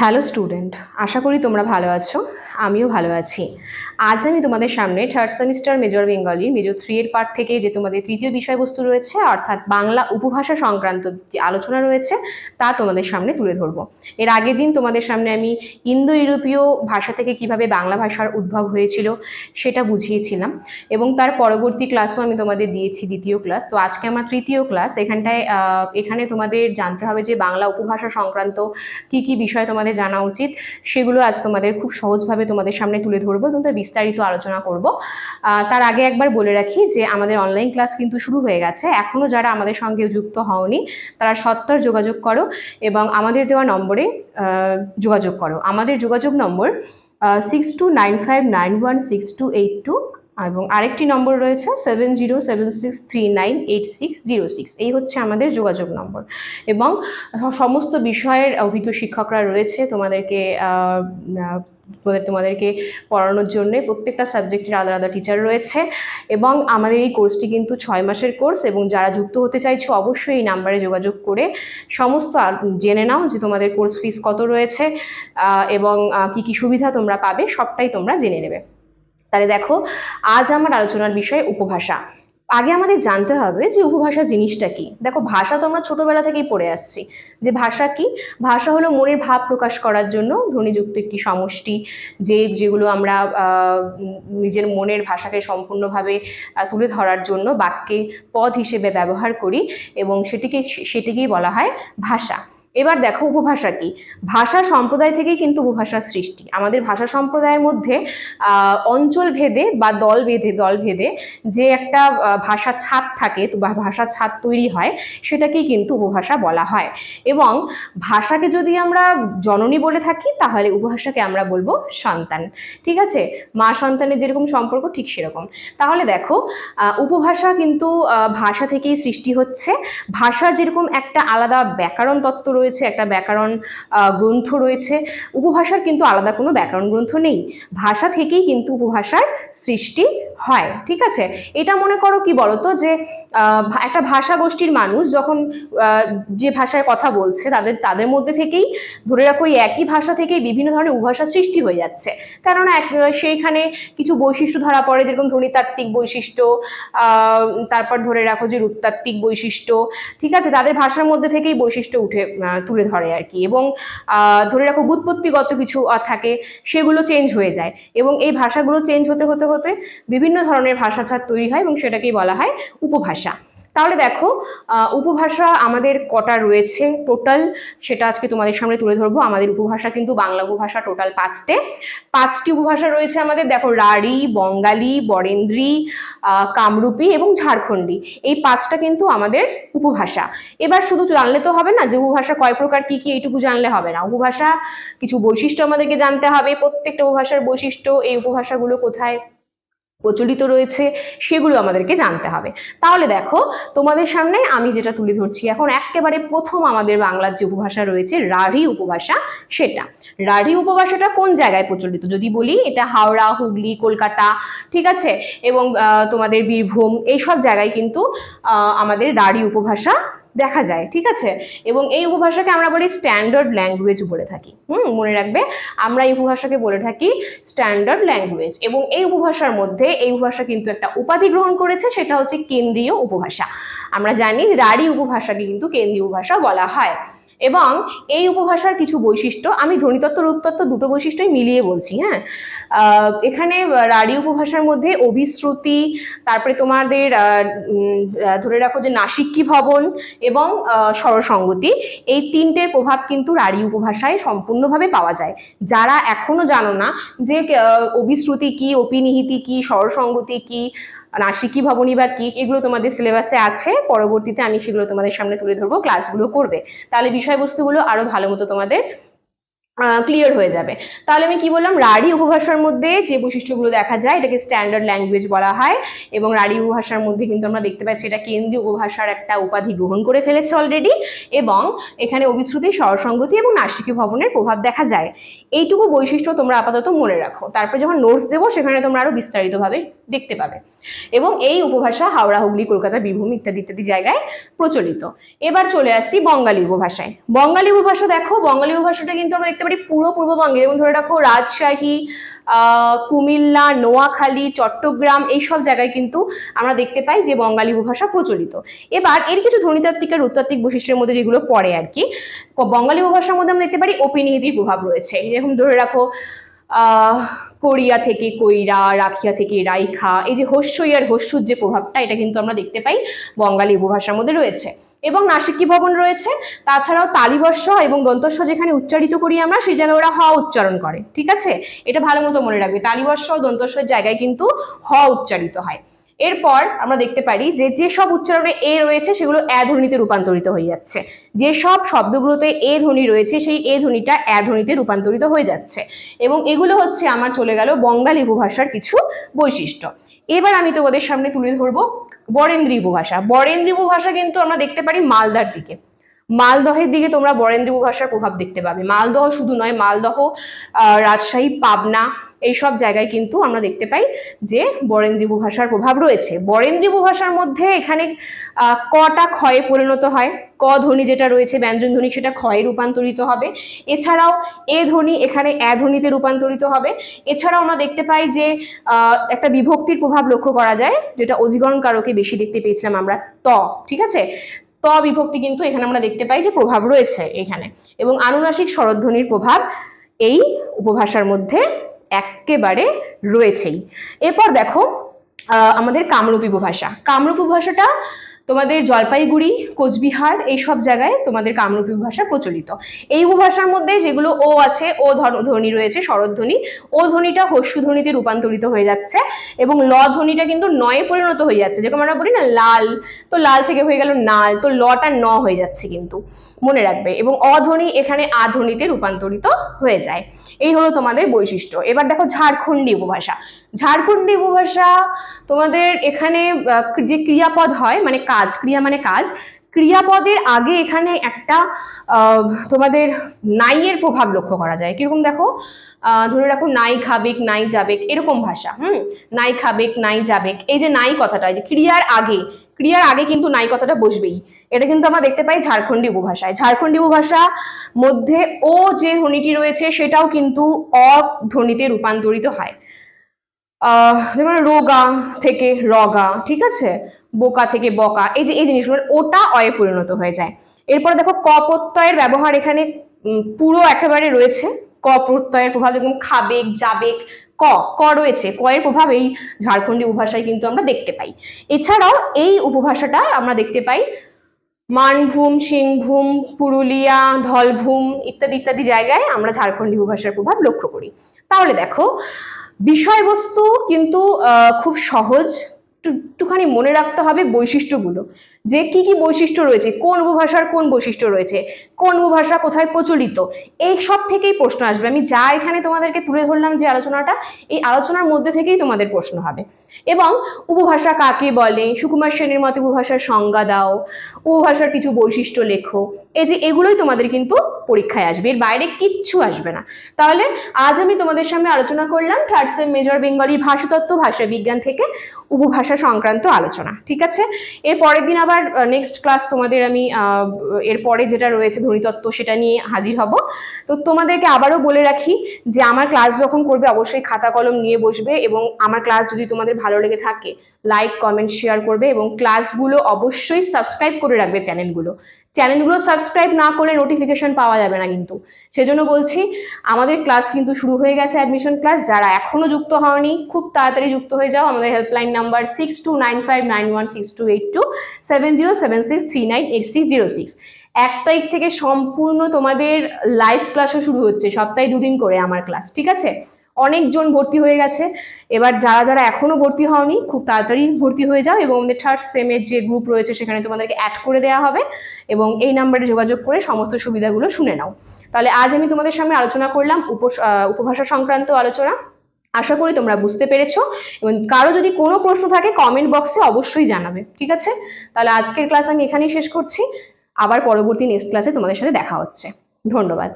Hello student আশা করি তোমরা ভালো আছো। আমিও ভালো আছি। আজ আমি তোমাদের সামনে third semester major Bengali major three এর পার্ট থেকে যে তোমাদের তৃতীয় বিষয়বস্তু রয়েছে, অর্থাৎ বাংলা উপভাষা সংক্রান্ত যে আলোচনা রয়েছে, তা তোমাদের সামনে তুলে ধরবো। এর আগের দিন তোমাদের সামনে আমি ইন্দো ইউরোপীয় ভাষা থেকে কীভাবে বাংলা ভাষার উদ্ভব হয়েছিল, সেটা বুঝিয়েছিলাম। এবং তার পরবর্তী ক্লাসও আমি তোমাদের দিয়েছি, দ্বিতীয় ক্লাস তো আজকে আমার তৃতীয় ক্লাস এখানটায় এখানে তোমাদের জানতে হবে যে বাংলা উপভাষা সংক্রান্ত কি কি বিষয় তোমাদের জানা উচিত। সেগুলো আজ তোমাদের খুব সহজভাবে তোমাদের সামনে তুলে ধরবো এবং তার বিস্তারিত আলোচনা করব। তার আগে একবার বলে রাখি যে আমাদের অনলাইন ক্লাস কিন্তু শুরু হয়ে গেছে। এখনও যারা আমাদের সঙ্গে যুক্ত হওনি, তারা সত্তর যোগাযোগ করো এবং আমাদের দেওয়া নম্বরে যোগাযোগ করো। আমাদের যোগাযোগ নম্বর six two nine five nine one six two eight two এবং আরেকটি নম্বর রয়েছে seven zero seven six three nine eight six zero six. এই হচ্ছে আমাদের যোগাযোগ নম্বর। এবং সমস্ত বিষয়ের অভিজ্ঞ শিক্ষকরা রয়েছে তোমাদেরকে তোমাদের তোমাদেরকে পড়ানোর জন্য। প্রত্যেকটা সাবজেক্টের আলাদা আলাদা টিচার রয়েছে। এবং আমাদের এই কোর্সটি কিন্তু ছয় মাসের কোর্স এবং যারা যুক্ত হতে চাইছো অবশ্যই এই নাম্বারে যোগাযোগ করে সমস্ত জেনে নাও যে তোমাদের কোর্স ফিস কত রয়েছে এবং কি কি সুবিধা তোমরা পাবে, সবটাই তোমরা জেনে নেবে। তাহলে দেখো, আজ আমার আলোচনার বিষয় উপভাষা। আগে আমাদের জানতে হবে যে উপভাষা জিনিসটা কি। দেখো, ভাষা তো আমরা ছোটবেলা থেকেই পড়ে আসছি। যে ভাষা কি? ভাষা হলো মনের ভাব প্রকাশ করার জন্য ধ্বনিযুক্ত একটি সমষ্টি, যে যেগুলো আমরা নিজের মনের ভাষাকে সম্পূর্ণভাবে তুলে ধরার জন্য বাক্যে পদ হিসেবে ব্যবহার করি এবং সেটিকে, সেটিকেই বলা হয় ভাষা। এবার দেখো উপভাষা কি? ভাষা সম্প্রদায় থেকেই কিন্তু উপভাষার সৃষ্টি। আমাদের ভাষা সম্প্রদায়ের মধ্যে অঞ্চল ভেদে বা দল ভেদে দল ভেদে যে একটা ভাষা ছাদ থাকে বা ভাষা ছাদ তৈরি হয়, সেটাকেই কিন্তু উপভাষা বলা হয়। এবং ভাষাকে যদি আমরা জননী বলে থাকি, তাহলে উপভাষাকে আমরা বলব সন্তান। ঠিক আছে? মা সন্তানের যেরকম সম্পর্ক, ঠিক সেরকম। তাহলে দেখো উপভাষা কিন্তু ভাষা থেকেই সৃষ্টি হচ্ছে। ভাষার যেরকম একটা আলাদা ব্যাকরণ তত্ত্ব রয়েছে একটা ব্যাকরণ গ্রন্থ রয়েছে। উপভাষার কিন্তু আলাদা কোনো ব্যাকরণ গ্রন্থ নেই। ভাষা থেকেই কিন্তু উপভাষার সৃষ্টি হয়, ঠিক আছে? এটা মনে করো কি বলতো? যে একটা ভাষা গোষ্ঠীর মানুষ যখন যে ভাষায় কথা বলছে, তাদের তাদের মধ্যে থেকেই ধরে রাখো এই একই ভাষা থেকেই বিভিন্ন ধরনের উপভাষা সৃষ্টি হয়ে যাচ্ছে। কেননা এক সেইখানে কিছু বৈশিষ্ট্য ধরা পড়ে, যেরকম ধ্বনিতাত্ত্বিক বৈশিষ্ট্য তারপর ধরে রাখো যে রূপতাত্ত্বিক বৈশিষ্ট্য, ঠিক আছে? তাদের ভাষার মধ্যে থেকেই বৈশিষ্ট্য উঠে তুলে ধরে আর কি। এবং ধরে রাখো বুৎপত্তিগত কিছু থাকে, সেগুলো চেঞ্জ হয়ে যায়। এবং এই ভাষাগুলো চেঞ্জ হতে হতে হতে বিভিন্ন ধরনের ভাষাছাড় তৈরি হয় এবং সেটাকেই বলা হয় উপভাষা। তাহলে দেখো উপভাষা আমাদের কটা রয়েছে টোটাল সেটা আজকে তোমাদের সামনে তুলে ধরবো। আমাদের উপভাষা কিন্তু বাংলা উপভাষা টোটাল পাঁচটে। পাঁচটি উপভাষা রয়েছে আমাদের, দেখো রাঢ়ী, বঙ্গালী, বরেন্দ্রী কামরূপী এবং ঝাড়খণ্ডী। এই পাঁচটা কিন্তু আমাদের উপভাষা। এবার শুধু জানলে তো হবে না যে উপভাষা কয় প্রকার, কি কি এইটুকু জানলে হবে না। উপভাষা, কিছু বৈশিষ্ট্য আমাদেরকে জানতে হবে, প্রত্যেকটা উপভাষার বৈশিষ্ট্য, এই উপভাষাগুলো কোথায় প্রচলিত রয়েছে, সেগুলো আমাদেরকে জানতে হবে। তাহলে দেখো, তোমাদের সামনে আমি যেটা তুলে ধরছি, এখন একেবারে প্রথম আমাদের বাংলার যে উপভাষা রয়েছে, রাঢ়ী উপভাষা সেটা। রাঢ়ী উপভাষাটা কোন জায়গায় প্রচলিত? যদি বলি, এটা হাওড়া, হুগলি, কলকাতা, ঠিক আছে? এবং তোমাদের বীরভূম, এইসব জায়গায় কিন্তু আমাদের রাঢ়ী উপভাষা দেখা যায়, ঠিক আছে? এবং এই উপভাষাকে আমরা বলি স্ট্যান্ডার্ড ল্যাঙ্গুয়েজ বলে থাকি। হুম, মনে রাখবে? আমরা এই উপভাষাকে বলে থাকি স্ট্যান্ডার্ড ল্যাঙ্গুয়েজ এবং এই উপভাষার মধ্যে এই উপভাষা কিন্তু একটা উপাধি গ্রহণ করেছে, সেটা হচ্ছে কেন্দ্রীয় উপভাষা। আমরা জানি রাঢ়ী উপভাষাকে কিন্তু কেন্দ্রীয় উপভাষা বলা হয়। এবং এই উপভাষার কিছু বৈশিষ্ট্য, আমি ধ্বনিতত্ত্ব, রূপতত্ত্ব দুটো বৈশিষ্ট্যই মিলিয়ে বলছি হ্যাঁ? এখানে রাঢ়ী উপভাষার মধ্যে অভিশ্রুতি, তারপরে তোমাদের ধরে রাখো যে নাসিক্যী ভবন এবং স্বরসঙ্গতি, এই তিনটের প্রভাব কিন্তু রাঢ়ী উপভাষায় সম্পূর্ণভাবে পাওয়া যায়। যারা এখনও জানো না যে অভিশ্রুতি কি, অপিনিহিতি কি, স্বরসঙ্গতি কি নাসিকী ভবনী বা কি, এগুলো তোমাদের সিলেবাসে আছে। পরবর্তীতে আমি সেগুলো তোমাদের সামনে তুলে ধরবো ক্লাসগুলো করবে। তাহলে বিষয়বস্তুগুলো আরও ভালো মতো তোমাদের ক্লিয়ার হয়ে যাবে। তাহলে আমি কি বললাম? রাঢ়ী উপভাষার মধ্যে যে বৈশিষ্ট্যগুলো দেখা যায়, এটাকে স্ট্যান্ডার্ড ল্যাঙ্গুয়েজ বলা হয় এবং রাঢ়ী উপভাষার মধ্যে কিন্তু আমরা দেখতে পাচ্ছি এটা কেন্দ্রীয় উপভাষার একটা উপাধি গ্রহণ করে ফেলেছে অলরেডি এবং এখানে অভিশ্রুতি, স্বরসঙ্গতি এবং নাসিকী ভবনের প্রভাব দেখা যায়। এইটুকু বৈশিষ্ট্য তোমরা আপাতত মনে রাখো। তারপর যখন নোটস দেবো, সেখানে তোমরা আরও বিস্তারিতভাবে দেখতে পাবে। এবং এই উপভাষা হাওড়া, হুগলি, কলকাতা, বীরভূম ইত্যাদি ইত্যাদি জায়গায় প্রচলিত। এবার চলে আসছি বঙ্গালী উপভাষায়। বঙ্গালী উপভাষা দেখো, বঙ্গালী উপভাষাটা কিন্তু আমরা দেখতে পাচ্ছি পারি পুরো পূর্ববঙ্গে যেমন ধরে রাখো রাজশাহী কুমিল্লা, নোয়াখালী, চট্টগ্রাম এই সব জায়গায় কিন্তু আমরা দেখতে পাই যে বঙ্গালী উপভাষা প্রচলিত। এবার এর কিছু ধ্বনিতাত্ত্বিক আর উত্তাত্ত্বিক বৈশিষ্ট্যের মধ্যে যেগুলো পড়ে আর কি বঙ্গালী উপভাষার মধ্যে আমরা দেখতে পারি অপিনিহিতির প্রভাব রয়েছে। যেরকম ধরে রাখো কোরিয়া থেকে কইরা, রাখিয়া থেকে রাইখা, এই যে হস্যই আর হস্যুর যে প্রভাবটা, এটা কিন্তু আমরা দেখতে পাই বঙ্গালী উপভাষার মধ্যে রয়েছে। এবং নাসিকি ভবন রয়েছে। তাছাড়াও তালিবর্ষ এবং দন্তস্ব যেখানে উচ্চারিত করি আমরা, সেই জায়গায় ওরা হ উচ্চারণ করে। ঠিক আছে? এটা ভালো মতো মনে রাখবে। তালিবর্ষ ও দন্তস্বর জায়গায় কিন্তু হ উচ্চারিত হয়। এরপর আমরা দেখতে পারি যে যে সব উচ্চারণে এ রয়েছে, সেগুলো এ ধ্বনিতে রূপান্তরিত হয়ে যাচ্ছে। যে সব শব্দগুলোতে এ ধ্বনি রয়েছে, সেই এ ধ্বনিটা এ ধ্বনিতে রূপান্তরিত হয়ে যাচ্ছে। এবং এগুলো হচ্ছে, আমার চলে গেল বঙ্গালী উপভাষার কিছু বৈশিষ্ট্য। এবার আমি তোমাদের সামনে তুলে ধরবো বরেন্দ্রী উপভাষা। বরেন্দ্রী উপভাষা কিন্তু আমরা দেখতে পারি মালদার দিকে। মালদহের দিকে তোমরা বরেন্দ্রী উপভাষার প্রভাব দেখতে পাবে। মালদহ শুধু নয়, মালদহ রাজশাহী, পাবনা এইসব জায়গায় কিন্তু আমরা দেখতে পাই যে বরেন্দ্রী উপভাষার প্রভাব রয়েছে। বরেন্দ্রী উপভাষার মধ্যে এখানে কটা ক্ষয়ে পরিণত হয়। ক ধ্বনি যেটা রয়েছে, ব্যঞ্জন ধ্বনি, সেটা ক্ষয়ে রূপান্তরিত হবে। এছাড়াও এ ধ্বনি এখানে এ ধ্বনিতে রূপান্তরিত হবে। এছাড়াও আমরা দেখতে পাই যে একটা বিভক্তির প্রভাব লক্ষ্য করা যায়, যেটা অধিকরণ কারকে বেশি দেখতে পেয়েছিলাম আমরা। ত, ঠিক আছে? ত বিভক্তি কিন্তু এখানে আমরা দেখতে পাই যে প্রভাব রয়েছে এখানে। এবং আনুনাসিক স্বরধ্বনির প্রভাব এই উপভাষার মধ্যে একেবারে রয়েছেই। এরপর দেখো আমাদের কামরূপ উপভাষা। কামরূপ উপভাষাটা তোমাদের জলপাইগুড়ি, কোচবিহার এই সব জায়গায় তোমাদের কামরূপ উপভাষা প্রচলিত। এই উপভাষার মধ্যে যেগুলো ও আছে, ও ধ্বনি রয়েছে শরৎধ্বনি ও ধ্বনিটা হস্যু ধ্বনিতে রূপান্তরিত হয়ে যাচ্ছে এবং ল ধ্বনিটা কিন্তু নয়ে পরিণত হয়ে যাচ্ছে। যেরকম আমরা বলি না, লাল, তো লাল থেকে হয়ে গেল নাল, তো লটা ন হয়ে যাচ্ছে কিন্তু। মনে রাখবে এবং অধ্বনি এখানে আধ্বনিতে রূপান্তরিত হয়ে যায়। এই হলো তোমাদের বৈশিষ্ট্য। এবার দেখো ঝাড়খণ্ডী উপভাষা। ঝাড়খণ্ডী উপভাষা তোমাদের এখানে যে ক্রিয়াপদ হয় মানে কাজ, ক্রিয়া মানে কাজ, ক্রিয়াপদের আগে এখানে একটা তোমাদের নাইয়ের প্রভাব লক্ষ্য করা যায়। কীরকম দেখো? ধরে রাখো, নাই খাবেক, নাই যাবেক, এরকম ভাষা, হুম? নাই খাবেক, নাই যাবেক। এই যে নাই কথাটা যে ক্রিয়ার আগে ক্রিয়ার আগে কিন্তু নাই কথাটা বসবেই। এটা কিন্তু আমরা দেখতে পাই ঝাড়খণ্ডী উপভাষায়। ঝাড়খণ্ডী উপভাষা মধ্যে ও যে ধ্বনিটি রয়েছে, সেটাও কিন্তু অ ধ্বনিতে রূপান্তরিত হয়। যেমন রোগা থেকে রগা, ঠিক আছে? বোকা থেকে বকা, এই যে, এই জিনিসগুলো, ওটা অয়ে পরিণত হয়ে যায়। এরপর দেখো ক প্রত্যয়ের ব্যবহার এখানে পুরো একেবারে রয়েছে। ক প্রত্যয়ের প্রভাব যেরকম খাবেক, যাবেক, ক ক রয়েছে। ক এর প্রভাব এই ঝাড়খণ্ডী উপভাষায় কিন্তু আমরা দেখতে পাই। এছাড়াও এই উপভাষাটা আমরা দেখতে পাই মানভূম, সিংভূম, পুরুলিয়া, ধলভূম ইত্যাদি ইত্যাদি জায়গায় আমরা ঝাড়খণ্ডী উপভাষার প্রভাব লক্ষ্য করি। তাহলে দেখো, বিষয়বস্তু কিন্তু খুব সহজ। একটু- একটুখানি মনে রাখতে হবে বৈশিষ্ট্যগুলো। যে কি কি বৈশিষ্ট্য রয়েছে, কোন উপভাষার কোন বৈশিষ্ট্য রয়েছে, কোন উপভাষা কোথায় প্রচলিত, এই সব থেকেই প্রশ্ন আসবে। আমি যা এখানে তোমাদেরকে তুলে ধরলাম যে আলোচনাটা, এই আলোচনার মধ্যে থেকেই তোমাদের প্রশ্ন হবে। এবং উপভাষা কাকে বলে? সুকুমার সেনের মতো উপভাষার সংজ্ঞা দাও, উপভাষার কিছু বৈশিষ্ট্য লেখো। এই যে এগুলোই তোমাদের কিন্তু পরীক্ষায় আসবে, এর বাইরে কিচ্ছু আসবে না। তাহলে আজ আমি তোমাদের সামনে আলোচনা করলাম থার্ড সেম মেজর বেঙ্গলির ভাষাতত্ত্ব, ভাষা বিজ্ঞান থেকে উপভাষা সংক্রান্ত আলোচনা, ঠিক আছে? এর পরের দিন আবার নেক্সট ক্লাস তোমাদের আমি আহ, এর পরে যেটা রয়েছে ধ্বনিতত্ত্ব সেটা নিয়ে হাজির হব। তো তোমাদেরকে আবারও বলে রাখি যে আমার ক্লাস যখন করবে অবশ্যই খাতা কলম নিয়ে বসবে এবং আমার ক্লাস যদি তোমাদের ভালো লেগে থাকে লাইক কমেন্ট শেয়ার করবে এবং ক্লাসগুলো অবশ্যই সাবস্ক্রাইব করে রাখবে চ্যানেলগুলো চ্যানেলগুলো সাবস্ক্রাইব না করলে নোটিফিকেশন পাওয়া যাবে না কিন্তু। সেজন্য বলছি, আমাদের ক্লাস কিন্তু শুরু হয়ে গেছে অ্যাডমিশন ক্লাস যারা এখনও যুক্ত হওনি, খুব তাড়াতাড়ি যুক্ত হয়ে যাও। আমাদের helpline number six two nine five nine one six two eight two seven zero seven six three nine zero six এক তারিখ থেকে সম্পূর্ণ তোমাদের লাইভ ক্লাসও শুরু হচ্ছে, সপ্তাহে দুদিন করে আমার ক্লাস ঠিক আছে? অনেকজন ভর্তি হয়ে গেছে। এবার যারা যারা এখনও ভর্তি হওনি, খুব তাড়াতাড়ি ভর্তি হয়ে যাও এবং আমাদের থার্ড সেমের যে গ্রুপ রয়েছে সেখানে তোমাদেরকে অ্যাড করে দেওয়া হবে এবং এই নাম্বারে যোগাযোগ করে সমস্ত সুবিধাগুলো শুনে নাও। তাহলে আজ আমি তোমাদের সামনে আলোচনা করলাম উপ- উপভাষা সংক্রান্ত আলোচনা। আশা করি তোমরা বুঝতে পেরেছ এবং কারও যদি কোনো প্রশ্ন থাকে কমেন্ট বক্সে অবশ্যই জানাবে, ঠিক আছে? তাহলে আজকের ক্লাস আমি এখানেই শেষ করছি। আবার পরবর্তী নেক্সট ক্লাসে তোমাদের সাথে দেখা হচ্ছে। ধন্যবাদ।